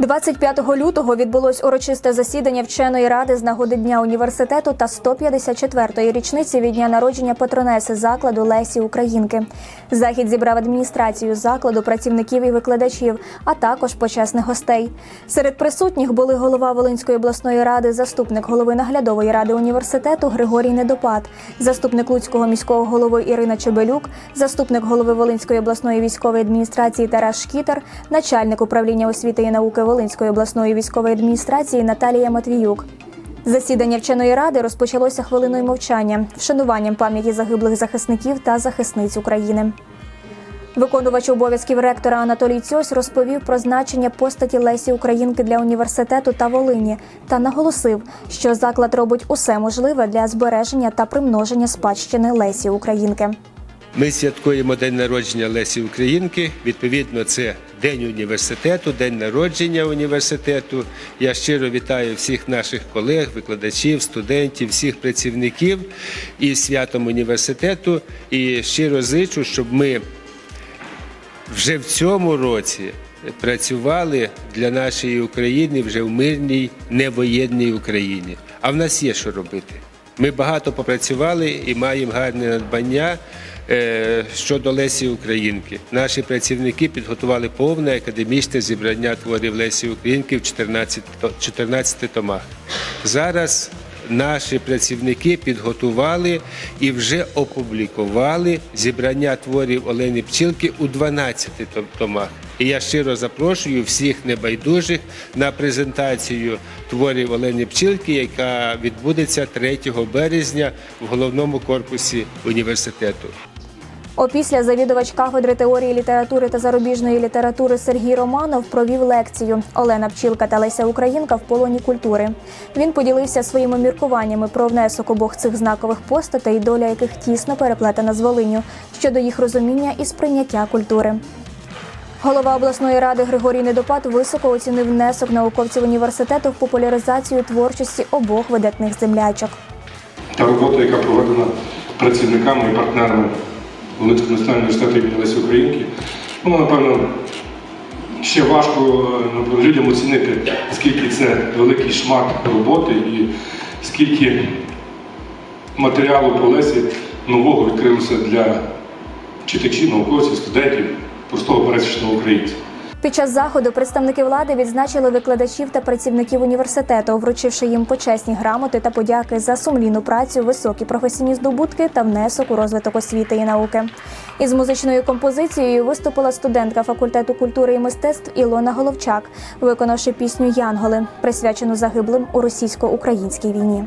25 лютого відбулось урочисте засідання вченої ради з нагоди дня університету та 154-ї річниці від дня народження патронеси закладу Лесі Українки. Захід зібрав адміністрацію закладу, працівників і викладачів, а також почесних гостей. Серед присутніх були голова Волинської обласної ради, заступник голови наглядової ради університету Григорій Недопад, заступник Луцького міського голови Ірина Чебелюк, заступник голови Волинської обласної військової адміністрації Тарас Шкітер, начальник управління освіти і науки Волинської обласної військової адміністрації Наталія Матвіюк. Засідання вченої ради розпочалося хвилиною мовчання, вшануванням пам'яті загиблих захисників та захисниць України. Виконувач обов'язків ректора Анатолій Цьось розповів про значення постаті Лесі Українки для університету та Волині та наголосив, що заклад робить усе можливе для збереження та примноження спадщини Лесі Українки. Ми святкуємо День народження Лесі Українки. Відповідно, це День університету, день народження університету. Я щиро вітаю всіх наших колег, викладачів, студентів, всіх працівників із святом університету. І щиро зичу, щоб ми вже в цьому році працювали для нашої України вже в мирній, невоєнній Україні. А в нас є що робити. Ми багато попрацювали і маємо гарне надбання е, щодо Лесі Українки. Наші працівники підготували повне академічне зібрання творів Лесі Українки в 14, 14 томах. Зараз наші працівники підготували і вже опублікували зібрання творів Олени Пчілки у 12 томах. І я щиро запрошую всіх небайдужих на презентацію творів Олени Пчілки, яка відбудеться 3 березня в головному корпусі університету. Опісля завідувач кафедри теорії літератури та зарубіжної літератури Сергій Романов провів лекцію Олена Пчілка та Леся Українка в полоні культури. Він поділився своїми міркуваннями про внесок обох цих знакових постатей, доля яких тісно переплетена з Волиню щодо їх розуміння і сприйняття культури. Голова обласної ради Григорій Недопад високо оцінив внесок науковців університету в популяризацію творчості обох видатних землячок. та робота, яка проведена працівниками і партнерами Волинського національного університету імені Лесі Українки, Ну, напевно, ще важко напевно, людям оцінити, скільки це великий шмат роботи і скільки матеріалу по Лесі нового відкрилося для читачів, науковців, студентів, простого пересічного українця. Під час заходу представники влади відзначили викладачів та працівників університету, вручивши їм почесні грамоти та подяки за сумлінну працю, високі професійні здобутки та внесок у розвиток освіти і науки. Із музичною композицією виступила студентка факультету культури і мистецтв Ілона Головчак, виконавши пісню Янголи, присвячену загиблим у російсько-українській війні.